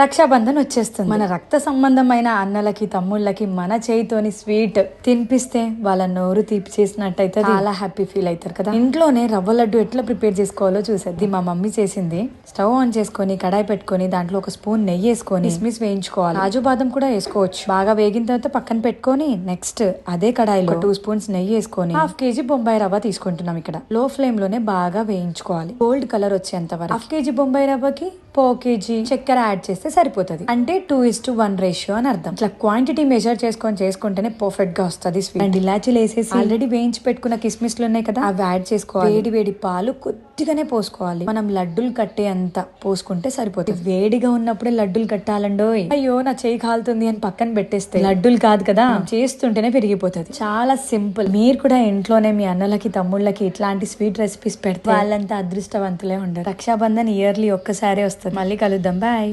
రక్షాబంధన్ వచ్చేస్తుంది. మన రక్త సంబంధమైన అన్నలకి తమ్ముళ్ళకి మన చేయితోని స్వీట్ తినిపిస్తే వాళ్ళ నోరు తీపి చేసినట్టయితే చాలా హ్యాపీ ఫీల్ అవుతారు కదా. ఇంట్లోనే రవ్వ లడ్డు ఎట్లా ప్రిపేర్ చేసుకోవాలో చూసేది మా మమ్మీ చేసింది. స్టవ్ ఆన్ చేసుకొని కడాయి పెట్టుకొని దాంట్లో ఒక స్పూన్ నెయ్యి వేసుకొని కిస్మిస్ వేయించుకోవాలి. కాజు బాదం కూడా వేసుకోవచ్చు. బాగా వేగిన తర్వాత పక్కన పెట్టుకొని నెక్స్ట్ అదే కడాయిలో టూ స్పూన్స్ నెయ్యి వేసుకొని హాఫ్ కేజీ బొంబాయి రవ్వ తీసుకుంటున్నాం ఇక్కడ. లో ఫ్లేమ్లోనే బాగా వేయించుకోవాలి. గోల్డ్ కలర్ వచ్చేంత వరకు. హాఫ్ కేజీ బొంబాయి రవ్వకి పో కేజీ చక్కెర యాడ్ చేస్తే సరిపోతుంది. అంటే two is to one ratio అని అర్థం. ఇట్లా క్వాంటిటీ మెజర్ చేసుకొని చేసుకుంటేనే పర్ఫెక్ట్గా వస్తుంది స్వీట్ అండ్ ఇలాచీలు వేసేసి ఆల్రెడీ వేయించి పెట్టుకున్న కిస్మిస్లు ఉన్నాయి కదా అవి యాడ్ చేసుకోవాలి. వేడి వేడి పాలు కొద్దిగానే పోసుకోవాలి. మనం లడ్డూలు కట్టే అంత పోసుకుంటే సరిపోతుంది. వేడిగా ఉన్నప్పుడే లడ్డూలు కట్టాలండో అయ్యో నా చేయి కాలుతుంది అని పక్కన పెట్టేస్తే లడ్డూలు కాదు కదా చేస్తుంటేనే పెరిగిపోతుంది. చాలా సింపుల్. మీరు కూడా ఇంట్లోనే మీ అన్నలకి తమ్ముళ్ళకి ఇట్లాంటి స్వీట్ రెసిపీస్ పెడితే వాళ్ళంతా అదృష్టవంతులే ఉండరు. రక్షాబంధన్ ఇయర్లీ ఒక్కసారి వస్తుంది. మళ్ళీ కలుద్దాం. బాయ్.